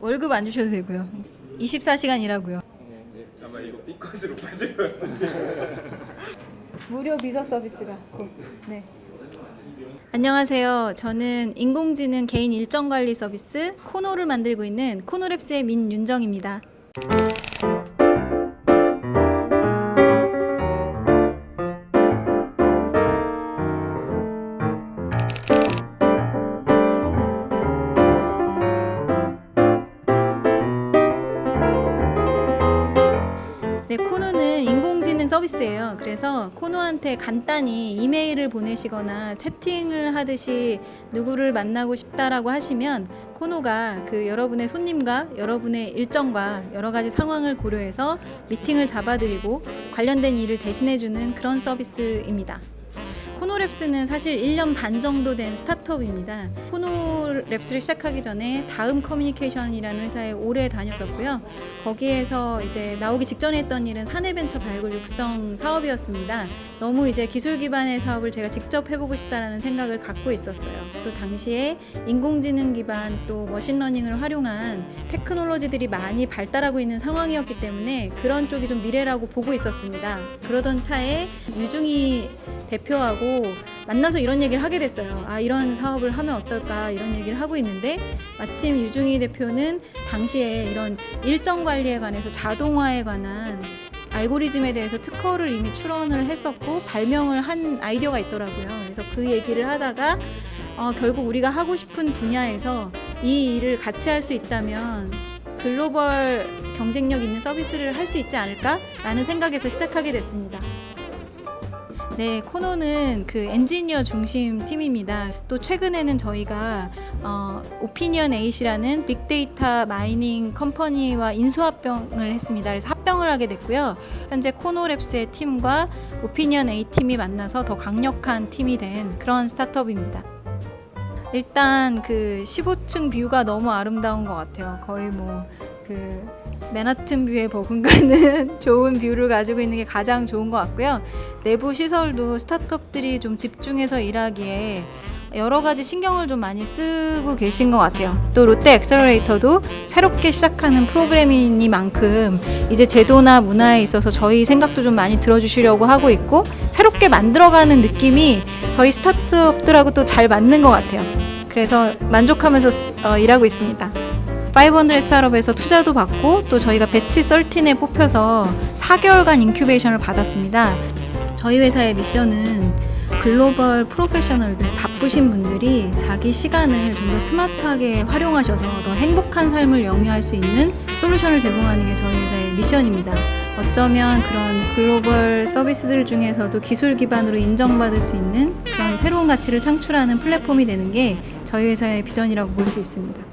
월급 안 주셔도 되고요. 24시간 일하고요. 아마 이거 B컷으로 빠질 것 같은데. 무료 비서 서비스가 곧. 네. 안녕하세요. 저는 인공지능 개인 일정 관리 서비스 코노를 만들고 있는 코노랩스의 민윤정입니다. 네, 코노는 인공지능 서비스예요. 그래서 코노한테 간단히 이메일을 보내시거나 채팅을 하듯이 누구를 만나고 싶다라고 하시면 코노가 그 여러분의 손님과 여러분의 일정과 여러 가지 상황을 고려해서 미팅을 잡아드리고 관련된 일을 대신해주는 그런 서비스입니다. 코노랩스는 사실 1년 반 정도 된 스타트업입니다. 코노랩스를 시작하기 전에 다음 커뮤니케이션이라는 회사에 오래 다녔었고요. 거기에서 이제 나오기 직전에 했던 일은 사내벤처 발굴 육성 사업이었습니다. 너무 이제 기술 기반의 사업을 제가 직접 해보고 싶다라는 생각을 갖고 있었어요. 또 당시에 인공지능 기반 또 머신러닝을 활용한 테크놀로지들이 많이 발달하고 있는 상황이었기 때문에 그런 쪽이 좀 미래라고 보고 있었습니다. 그러던 차에 유중이 대표하고 만나서 이런 얘기를 하게 됐어요. 아, 이런 사업을 하면 어떨까 이런 얘기를 하고 있는데 마침 유중희 대표는 당시에 이런 일정 관리에 관해서 자동화에 관한 알고리즘에 대해서 특허를 이미 출원을 했었고 발명을 한 아이디어가 있더라고요. 그래서 그 얘기를 하다가 어, 결국 우리가 하고 싶은 분야에서 이 일을 같이 할 수 있다면 글로벌 경쟁력 있는 서비스를 할 수 있지 않을까라는 생각에서 시작하게 됐습니다. 네, 코노는 그 엔지니어 중심 팀입니다. 또 최근에는 저희가 어, 오피니언 에잇이라는 빅데이터 마이닝 컴퍼니와 인수합병을 했습니다. 그래서 합병을 하게 됐고요. 현재 코노랩스의 팀과 오피니언 에잇 팀이 만나서 더 강력한 팀이 된 그런 스타트업입니다. 일단 그 15층 뷰가 너무 아름다운 것 같아요. 거의 뭐 그 맨하튼 뷰에 버금가는 좋은 뷰를 가지고 있는 게 가장 좋은 것 같고요. 내부 시설도 스타트업들이 좀 집중해서 일하기에 여러 가지 신경을 좀 많이 쓰고 계신 것 같아요. 또 롯데 엑셀러레이터도 새롭게 시작하는 프로그램이니만큼 이제 제도나 문화에 있어서 저희 생각도 좀 많이 들어주시려고 하고 있고 새롭게 만들어가는 느낌이 저희 스타트업들하고 또 잘 맞는 것 같아요. 그래서 만족하면서 쓰- 어, 일하고 있습니다. 500 스타트업에서 투자도 받고 또 저희가 배치 13에 뽑혀서 4개월간 인큐베이션을 받았습니다. 저희 회사의 미션은 글로벌 프로페셔널들 바쁘신 분들이 자기 시간을 좀 더 스마트하게 활용하셔서 더 행복한 삶을 영위할 수 있는 솔루션을 제공하는 게 저희 회사의 미션입니다. 어쩌면 그런 글로벌 서비스들 중에서도 기술 기반으로 인정받을 수 있는 그런 새로운 가치를 창출하는 플랫폼이 되는 게 저희 회사의 비전이라고 볼 수 있습니다.